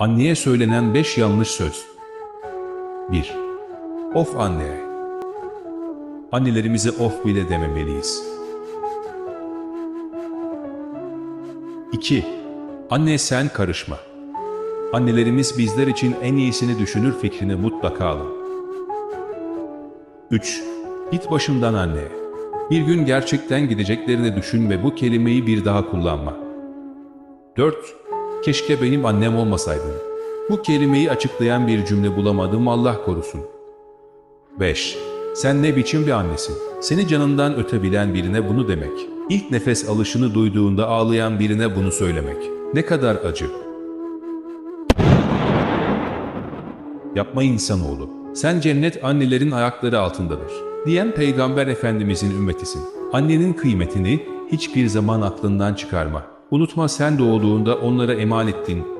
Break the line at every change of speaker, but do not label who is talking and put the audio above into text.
Anneye söylenen 5 yanlış söz. 1. Of anne. Annelerimize of bile dememeliyiz. 2. Anne sen karışma. Annelerimiz bizler için en iyisini düşünür fikrini mutlaka alın. 3. Git başımdan anne. Bir gün gerçekten gideceklerini düşün ve bu kelimeyi bir daha kullanma. 4. Keşke benim annem olmasaydın. Bu kelimeyi açıklayan bir cümle bulamadım Allah korusun. 5. Sen ne biçim bir annesin? Seni canından ötebilen birine bunu demek. İlk nefes alışını duyduğunda ağlayan birine bunu söylemek. Ne kadar acı. Yapma insanoğlu. Sen cennet annelerin ayakları altındadır. Diyen Peygamber Efendimizin ümmetisin. Annenin kıymetini hiçbir zaman aklından çıkarma. Unutma sen doğduğunda onlara emanettin